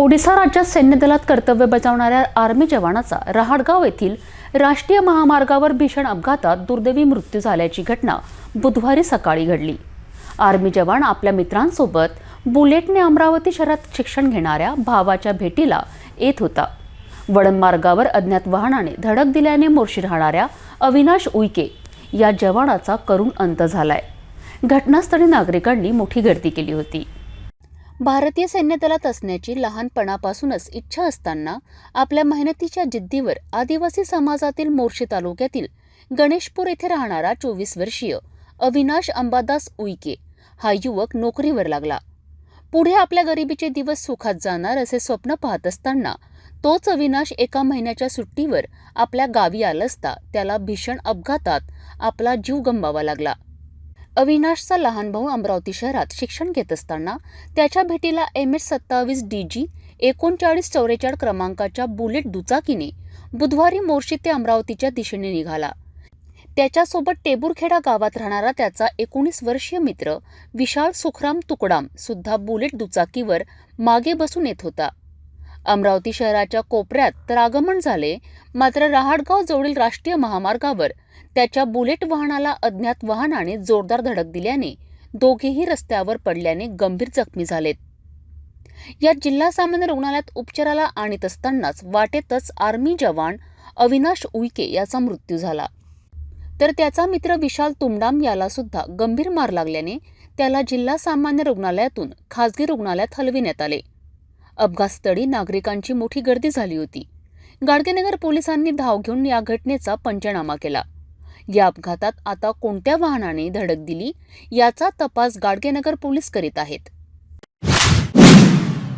ओडिसा राज्यात सैन्य दलात कर्तव्य बजावणाऱ्या आर्मी जवानाचा रहाडगाव येथील राष्ट्रीय महामार्गावर भीषण अपघातात दुर्दैवी मृत्यू झाल्याची घटना बुधवारी सकाळी घडली. आर्मी जवान आपल्या मित्रांसोबत बुलेटने अमरावती शहरात शिक्षण घेणाऱ्या भावाच्या भेटीला येत होता. वळण मार्गावर अज्ञात वाहनाने धडक दिल्याने मोर्शी राहणाऱ्या अविनाश उईके या जवानाचा करुण अंत झालाय. घटनास्थळी नागरिकांनी मोठी गर्दी केली होती. भारतीय सैन्य दलात असण्याची लहानपणापासूनच इच्छा असताना आपल्या मेहनतीच्या जिद्दीवर आदिवासी समाजातील मोर्शी तालुक्यातील गणेशपूर येथे राहणारा चोवीस वर्षीय अविनाश अंबादास उईके हा युवक नोकरीवर लागला. पुढे आपल्या गरिबीचे दिवस सुखात जाणार असे स्वप्न पाहत असताना तोच अविनाश एका महिन्याच्या सुट्टीवर आपल्या गावी आला असता त्याला भीषण अपघातात आपला जीव गमवावा लागला. अविनाशचा लहान भाऊ अमरावती शहरात शिक्षण घेत असताना त्याच्या भेटीला एम एस सत्तावीस डी जी एकोणचाळीस चौवेचाळीस क्रमांकाच्या बुलेट दुचाकीने बुधवारी मोर्शी ते अमरावतीच्या दिशेने निघाला. त्याच्यासोबत टेबुरखेडा गावात राहणारा त्याचा एकोणीस वर्षीय मित्र विशाल सुखराम तुकडाम सुद्धा बुलेट दुचाकीवर मागे बसून येत होता. अमरावती शहराच्या कोपऱ्यात तर आगमन झाले मात्र रहाडगाव जवळील राष्ट्रीय महामार्गावर त्याच्या बुलेट वाहनाला अज्ञात वाहनाने जोरदार धडक दिल्याने दोघेही रस्त्यावर पडल्याने गंभीर जखमी झालेत. या जिल्हा सामान्य रुग्णालयात उपचाराला आणत असतानाच वाटेतच आर्मी जवान अविनाश उईके याचा मृत्यू झाला. तर त्याचा मित्र विशाल तुमडाम याला सुद्धा गंभीर मार लागल्याने त्याला जिल्हा सामान्य रुग्णालयातून खासगी रुग्णालयात हलविण्यात आले. अपघातस्थळी नागरिकांची मोठी गर्दी झाली होती. गाडगेनगर पोलिसांनी धाव घेऊन या घटनेचा पंचनामा केला. या अपघातात आता कोणत्या वाहनाने धडक दिली याचा तपास गाडगेनगर पोलीस करीत आहेत.